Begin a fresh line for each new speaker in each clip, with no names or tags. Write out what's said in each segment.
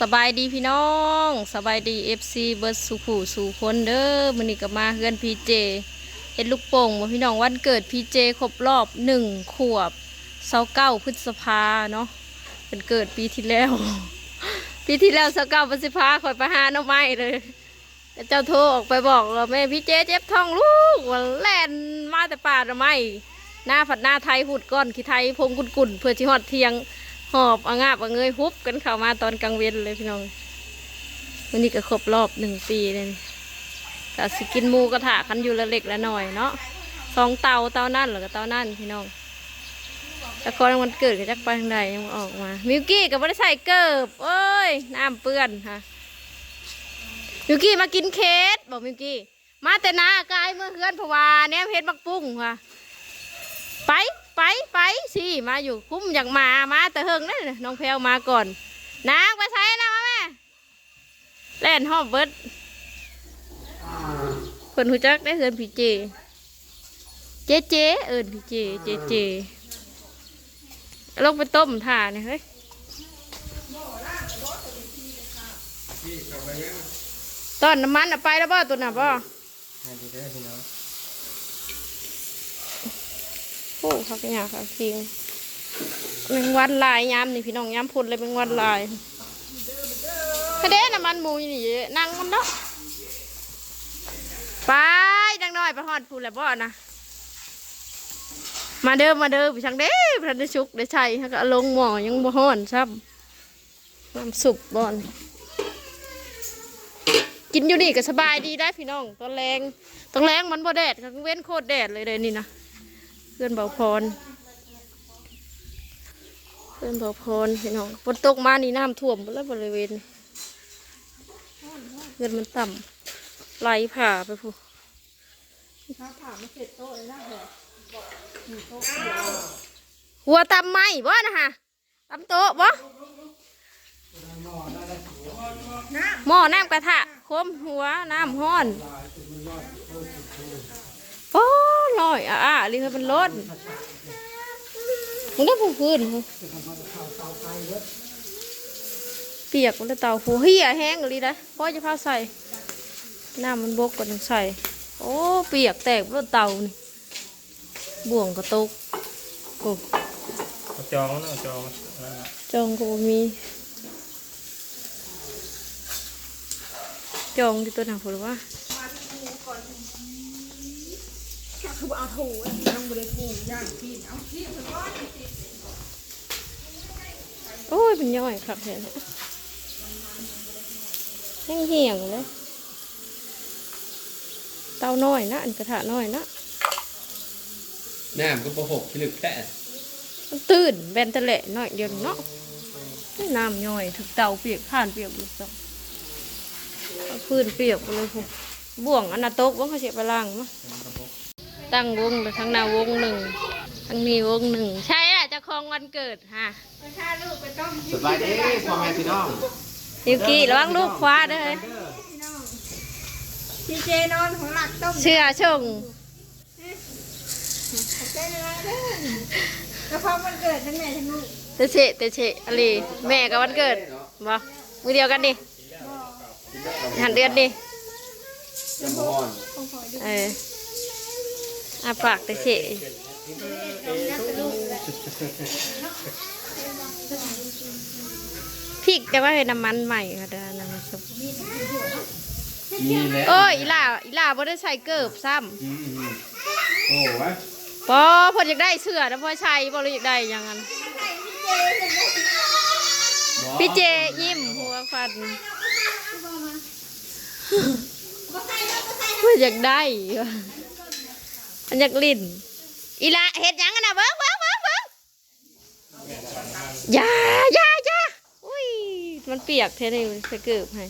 สบายดีพี่น้องสบายดีเอฟซีเบิร์ดสุขูสู่คนเด้อมื้อนี้ก็มาเฮือนพีเจเฮ็ดลูกโป่งบ่พี่น้องวันเกิดพีเจครบรอบหนึ่งขวบเสาเก้าพฤษภาเนาะเป็นเกิดปีที่แล้ว ปีที่แล้วเสาเก้าพฤษภาคอยไปหาหน้องไม้เลยเจ้าโทรออกไปบอกว่าแม่พี่เจเจ็บท้องลูกว่าแล่นมาแต่ป่าหน้องไม้หน้าผัดหน้าไทยหุดก้อนขี้ไทยพงกุ่นเพื่อที่ฮอดเทียง หอบเอางาบเอาเงยฮุบกันเข้ามาตอนกลางเวนเลยพี่น้องวันนี้ก็ครบรอบหนึ่งปีเลยนี่ก็สิกินมูกระถากันอยู่ละเล็กละหน่อยเนาะสองเตาเตานั่นหรือก็เตานั่นพี่น้องแต่ก่อนวันเกิดก็จักไปทางใดยังออกมา มิวกี้ก็ไม่ได้ใส่เกิบเอ้ยน้ำเปื้อนค่ะมิวกี้มากินเค้กบอกมิวกี้มาแต่นากายเมื่อเฮือนเพราะว่าเนี่ยเพชรบักปุ้งค่ะ ไป ไปไปสิมาอยู่คุ้มอยากมามาแต่เฮิงนั่นน้องแพลวมาก่อน นางไปใช้นะมาแม่เล่นหอบเบิดคนหูจักได้เฮินพี่เจ เจเจเอินพี่เจเจเจลงไปต้มถ่าเนี่ยเฮ้ยตอนน้ำมันอะไปแล้วบ่ตัวน่ะบ่
ให้ดีเด้อพี่น้อง
โอ้เขาก็อยากเขาคิงแมงวันลายย้ำนี่พี่น้องย้ำพุ่นเลยแมงวันลายกระเด็นน้ำมันมูอยู่นี่นั่งมันเนาะไปดังน้อยไปหอดพูนแล้วบ่นะมาเด้อมาเด้อพี่ช่างเด้พระได้ชุกได้ใช่ฮะก็ลงหมอยังบ่ฮ้อนซ้ำน้ำสุปบ่อนกินอยู่นี่ก็สบายดีได้พี่น้องตอนแรงตอนแรงมันบ่แดดค่ะเว้นโคตรแดดเลยเลยนี่นะ เพื่อนเบาพร เพื่อนเบาพรพี่น้องฝนตกมานี่น้ำท่วมแล้วบริเวณเงินมันต่ำไหลผ่าไปผู้
ขาผ่ามาเจ็ดโต๊ะนะเห
รอหัวตำไหมบ่นะฮะตำโต๊ะบ่หม้อน้ำกระทะคมหัวน้ำห้อน อยอะอะลิเขาเป็นรถมึงได้ผู้พื้นเหรอเปียกมันได้เตาหูเฮียแห้งเลยนะพ่อจะพาใส่น้ำมันบกกว่าต้องใส่ โอ้เปียกแตกบนเตานี่บ่วงกระตุกโอ้
เอาจองนะเอาจองนั่นน่ะ
จองก็บ่มีจองที่ตัวหนังผลว่า
คือเอาถูอันนี้ต้องบริโภคย่างที่เอาที่มันก็
โอ้ยเป็นย่อยครับเห็นแห้งเหี่ยงเลย เตาน้อยนะอันกระทะน้อยนะ
น้ำก็ประหกพิลึกแค่
มันตื่นแบนตะแหละน้อยเดียวเนาะไม่น้ำย่อยถึกเตาเปียกผ่านเปียกหมดจ้ะเอาพื้นเปียกไปเลยพวกบ่วงอันนาโต๊กว่างเขาเสียไปล่างมั้ ตั้งวงเลยทั้งหน้าวงหนึ่งทั้งนี้วงหนึ่งใช่อะเจะคองวันเกิดฮะ
ถ้าลูกไปต้ม
สบายดีพ่อแม่พี่น้อง
ยูกี้ระวังลูกคว้าเด้อ
พี่เจนอนของหลักต้ม
เชื่อชง
ใจละเด้อแล้วพอมันเกิดทั้งแม่ทั้งลูก
เตเชะเตเชะอะไรแม่กับวันเกิดบ่มือเดียวกันดิหันเดือนดิ
จำพอน
เออ อาปากเตเชะพริกแต่ว่าเป็นน้ำมันใหม่ค่ะเด้อน้ำมันซุป
มีแล้ว
โอ้ยอีหล่าอีหล่าบ่ได้ใส่เกิบซ้
อืมอืมโอ้วะำ
พอพออยากได้เสื้อแล้วพอใช้บ่เลยอยากได้อย่างนั้นพี่เจยิ้มหัวฟันเพื่ออยากได้ว่ะ อันอยากลิ้นอีหล่าเฮ็ดหยังกันน่ะเบิ่งเบิ่งเบิ่งเบิ่งอย่าอย่าอย่าอุ้ยมันเปียกเท่นี่ใส่เกิบให้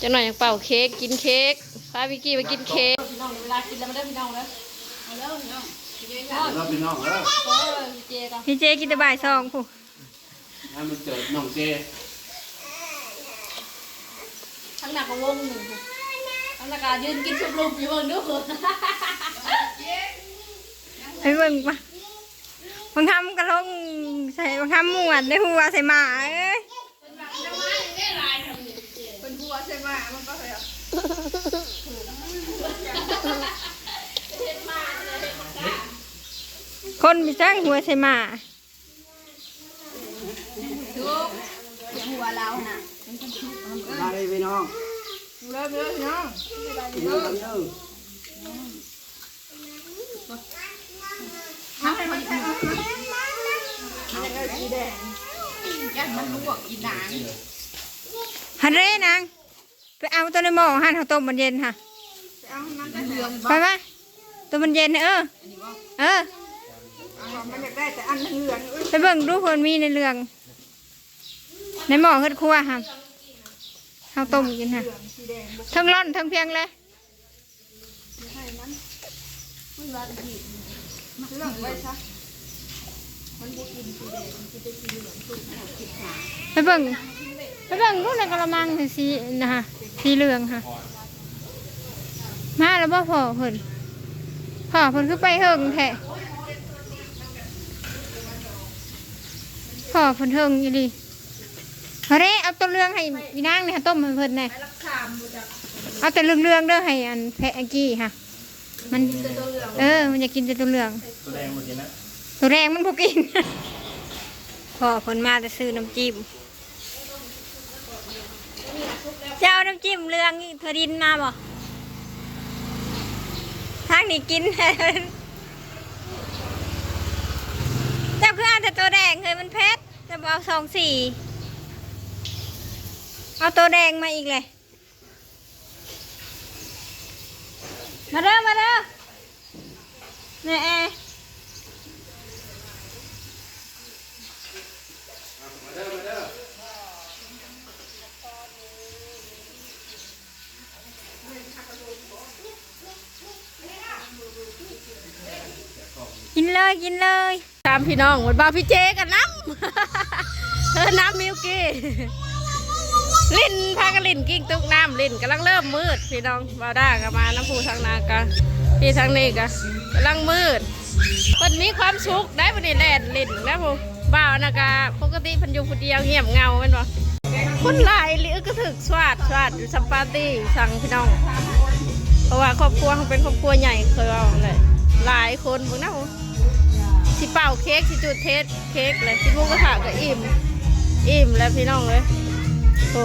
จะหน่อยอยากเป่าเค้กกินเค้กพาพี่กี้ไปกินเค้กพี่น้องเวลากินแล้วมาเด้อพี่น้องเด้อเอาเด้อพี่น้อง
เราพี่น้องแล้ว
พี่เจกินแต่บ่ายสองผู้
ให้มันเกิดน้องเจ
ทั้งหนักกวงหนึ่ง ผู้ทั้งหนักการยืนกินชุบลูกอยู่เบิ่งดูผู้
ให้เบิ่งปะมึงทำกระลง
ใส่รองเท้าหมวดในหัวใส่หมาเอ้ย
เป็นหัวใช่ไหมมันก็เลย
คนมีจ้างหัวใส่หมา
หัวเราน่ะ
มาเลยพี่น้อง
เลิกเลิกเนาะ
กินน้ำกันเด้อ
ทำให้มันแข็งมันจะได้สีแดงยันมันลวกอีนัง
ฮันเร่นางไปเอาตัวในหม้อหั่นข้าวต้มมันเย็นค่ะ
เอามันจะเหลือง
ไปปะตัวมันเย็นเออเออ
มันอยากได้แต่อันเหลือ
ไปเบิ่งดูคนมีในเรือง ในหม้อเฮ็ดครัวค่ะ ข้าวต้มกินค่ะทั้งร้อนทั้งเพียงเลย
ไป
เบิ่งไปเบิ่งดูในกระมังสีนะคะสีเหลืองค่ะ มาแล้วบ่พอเพิ่นพ่อเพิ่นคือไปเฮิงแท้พ่อเพิ่นเฮิงอยู่ดิ เฮ้ยเอาตัวเรืองให้อีนางนี่ค่ะต้มให้เพิ่นแหน่เอาแต่เรื่องๆเด้อให้อันแพะอันกี้ค่ะ มันเออ มันอยากกินแต่ตัวเหลือง
ตัวแดงหมดเลยนะ
ตัวแรงมันพวกกิน พอผลมาจะซื้อน้ำจิ้มเจ้าน้ำจิ้มเรืองนี่เธอดินมาบ่ทางนี้กินเจ้าเพื่อนแต่ตัวแดงเคยมันเพชรจะเอาสองสี่ เอาตัวแดงมาอีกเลย มาเด้อมาเด้อเนี่ยแอร์กินเลยกินเลย
ตามพี่น้องหมดบ่าวพี่เจกันน้ำเออน้ำมิวกี้ ลิ้นพากันลิ้นกิ้งตุกน้ำลิ้นกำลังเริ่มมืด พี่น้องบ่าวด้าก็มาน้ำผู้ทางนากะพี่ทางนี้กะกำลังมืดเพิ่นมีความสุขได้บ่ได้แลนลิ้นแล้วผู้บ่าวนะกะปกติพิ่นอยู่คนเดียวเงียบเงาแม่นบ่คนหลายหรือก็ถึกสวาดสวาดอยู่ซัมปาร์ตี้สั่งพี่น้อง เพราะว่าครอบครัวเขาเป็นครอบครัวใหญ่เคยเอาเลยหลายคนพวกนั้นสิเป่าเค้กสิจุดเทสเค้กเลยสิมุกกระถาก็อิ่ม อิ่มแล้วพี่น้องเลย โอ้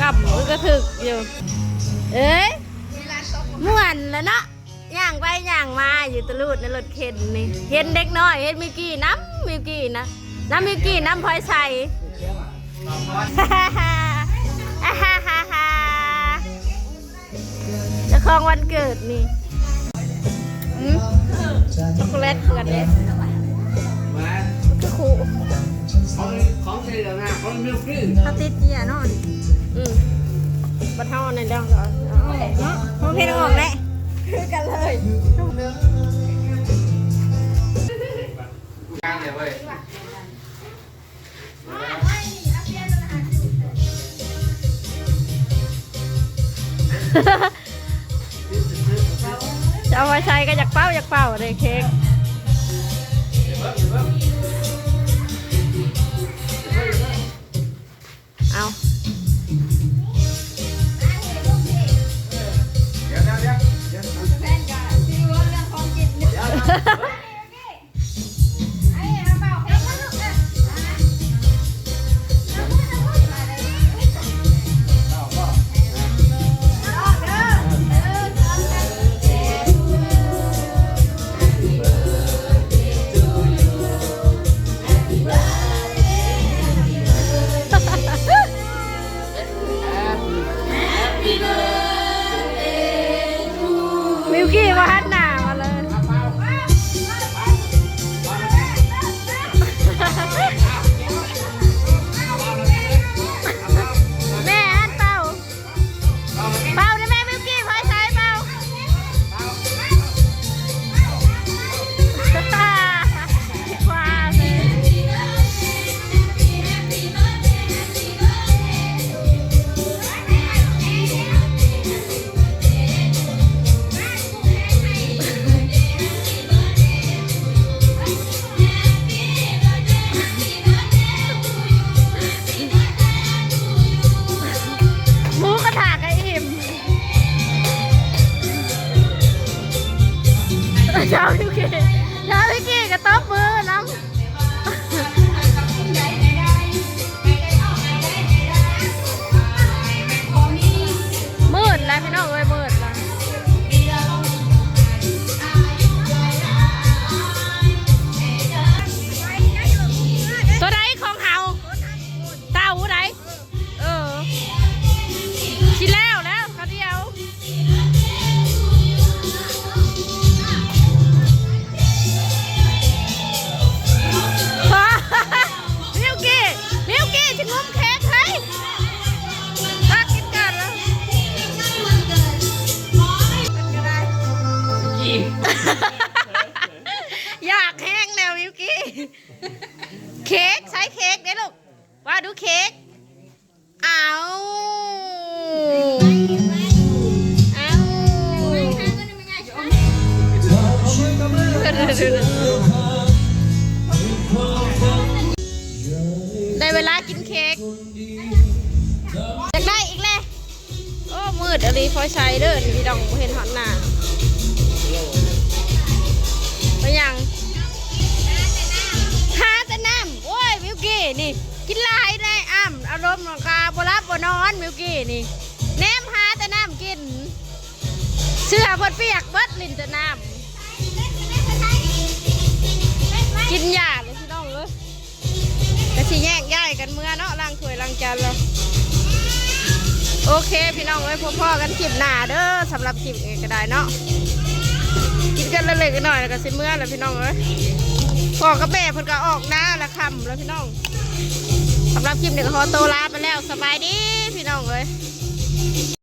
กลับมือก็ถึกอยู่ เอ้ยม่วนแล้วเนาะย่างไปย่างมาอยู่ตะลุดในรถเข็นนี่เห็นเด็กน้อยเห็นมิกี้น้ำมิกี้นะน้ำมิกี้น้ำพลอยใส่อ่าฮ่าฮ่าฮ่าเจะคองวันเกิดนี่ช็อกโกแลตกิดเลย
มา
คือครู
ของของในเรื่องนะของมิลกี้
เขาติดเกียร์เนาะ
อืมบัดเท่าในเรื่องก่อน
เนาะพอเพลงออกแล้ว
กลางเลยเว้ย
จะเอาไว้ใช้ก็อยากเป้าอยากเป่าเลยเค้ก มิว เช้ เค้กใช้เค้กเด้ลูกว่าดูเค้กเอาเอาได้เวลากินเค้กอยากได้อีกแล้วโอ้มืดอะไรพอใช้เด้อนี่พี่ดองเห็นหอนหนาไปยัง นี่ กินลายได้อ่ำอารมณ์ของกาบรับบ่นอนมิวกี้นี่แนมหาแต่น้ำกิน เสื้อพดเปียกเบิดลินแต่น้ำกินยาเลยพี่น้องเลยแต่สิแยกย้ายกันเมื่อเนาะล้างถ้วยล้างจานแล้วโอเคพี่น้องเอ้ยพ่อๆกันคลิปหน้าเด้อสำหรับคลิปนี้ก็ได้เนาะกินกันเล็กๆหน่อยแล้วก็สิเมื่อแล้วพี่น้องเอ้ยพ่อกับแม่เพิ่นก็ออกหน้าละคำแล้วพี่น้อง สำหรับคลิปนี้ก็ขอตัวลาไปแล้วสบายดีพี่น้องเลย